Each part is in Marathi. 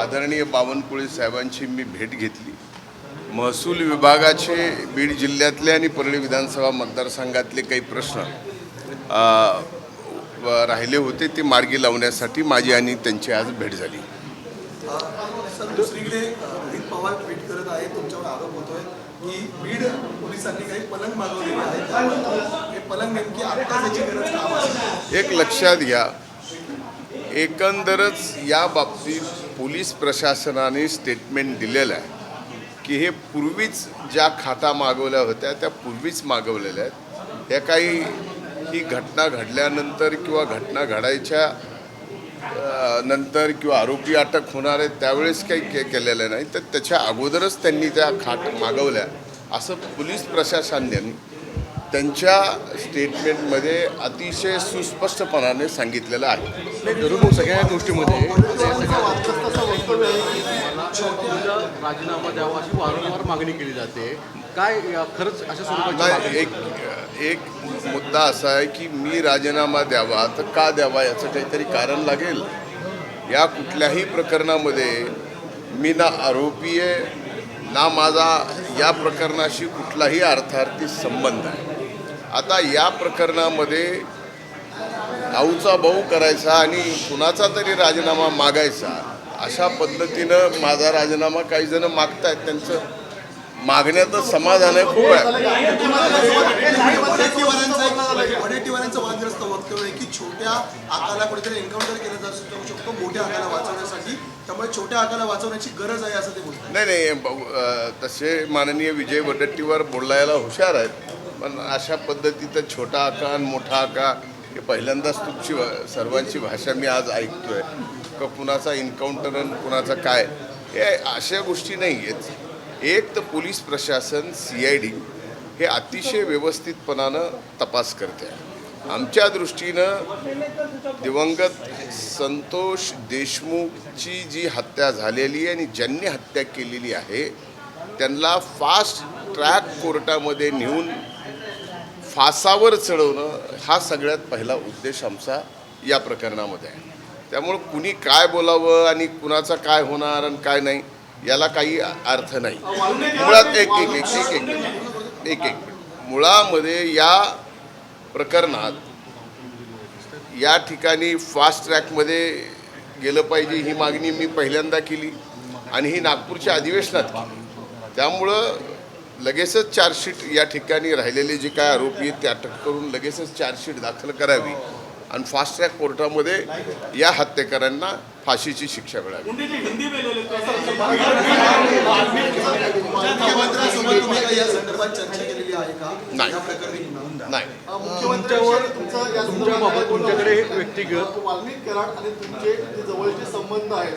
आदरणीय बावनकुळे साहेबांची मी भेट घेतली. महसूल विभागाचे बीड जिल्ह्यातले आणि परळी विधानसभा मतदारसंघातले काही प्रश्न राहिले होते ते मार्गी लावण्यासाठी माझी आणि त्यांची आज भेट झाली? एक लक्षात घ्या एकंदरच या बाबतीत पोलीस प्रशासनाने स्टेटमेंट दिलेलं आहे की हे पूर्वीच ज्या खाता मागवल्या होत्या त्या पूर्वीच मागवलेल्या आहेत. ह्या काही ही घटना घडल्यानंतर किंवा घटना घडायच्या नंतर किंवा आरोपी अटक होणार आहे त्यावेळेस काही के केलेलं नाही. तर त्याच्या अगोदरच त्यांनी त्या खाट मागवल्या. असं पोलीस प्रशासनाने त्यांच्या स्टेटमेंटमध्ये अतिशय सुस्पष्टपणाने सांगितलेलं आहे. जरूर सगळ्या गोष्टीमध्ये राजीनामा द्यावा अशी वारंवार मागणी केली जाते. काय खरंच अशा एक एक मुद्दा असा आहे की मी राजीनामा द्यावा तर का द्यावा याचं काहीतरी कारण लागेल? या कुठल्याही प्रकरणामध्ये मी ना आरोपी आहे ना माझा या प्रकरणाशी कुठलाही अर्थार्थी संबंध आहे. आता या प्रकरणामध्ये आऊचा भाऊ करायचा आणि कुणाचा तरी राजीनामा मागायचा अशा पद्धतीनं माझा राजीनामा काही जण मागतायत. त्यांचं मागण्याचं समाधान आहे खूप आहे. की छोट्या आकाला कुठेतरी एन्काउंटर केलं जाऊ शकतो मोठ्या आकाला वाचवण्यासाठी. त्यामुळे छोट्या आकाला वाचवण्याची गरज आहे असं ते बोलतात. नाही नाही तसे माननीय विजय वडट्टीवर बोलायला हुशार आहेत. पण अशा पद्धतीचं छोटा आका आणि मोठा आका हे पहिल्यांदाच तुमची सर्वांची भाषा मी आज ऐकतोय. का कुणाचा इन्काउंटर आणि कुणाचा काय? हे अशा गोष्टी नाही आहेत. एक तर पोलीस प्रशासन सी आय डी हे अतिशय व्यवस्थितपणानं तपास करते. आमच्या दृष्टीनं दिवंगत संतोष देशमुखची जी हत्या झालेली आहे आणि ज्यांनी हत्या केलेली आहे त्यांना फास्ट ट्रॅक कोर्टामध्ये नेऊन फासावर चढवणं हा सगळ्यात पहिला उद्देश आमचा या प्रकरणामध्ये आहे. त्यामुळं कुणी काय बोलावं आणि कुणाचा काय होणार आणि काय नाही याला काही अर्थ नाही. मुळात एक एक एक एक एक एक एक. मुळामध्ये या प्रकरणात या ठिकाणी फास्ट ट्रॅकमध्ये गेलं पाहिजे ही मागणी मी पहिल्यांदा केली आणि ही नागपूरच्या अधिवेशनात केली. त्यामुळं लगेचच चार्जशीट या ठिकाणी राहिलेले जे काय आरोपी आहेत ते अटक करून लगेचच चार्जशीट दाखल करावी आणि फास्ट ट्रॅक कोर्टामध्ये या हत्येकरांना फाशीची शिक्षा मिळावी. मुख्यमंत्र्यांसोबत तुम्ही काही या संदर्भात चर्चा केलेली आहे का नाही. तुमच्याकडे व्यक्तिगत वाल्मिक कराड आणि तुमचे जे जवळचे संबंध आहेत.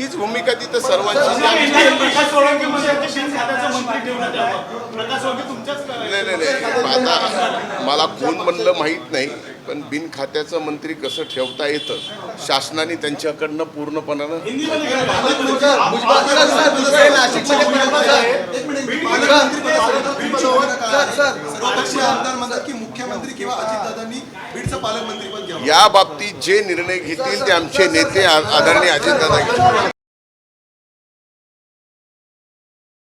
हीच भूमिका तिथं सर्वांची नाही नाही नाही. आता मला कोण म्हणलं माहीत नाही. पण बिन खात्याचं मंत्री कसं ठेवता येतं? शासनाने त्यांच्याकडनं पूर्णपणानं या बाबतीत जे निर्णय घेतील ते आमचे नेते आदरणीय अजितदादा घेतील.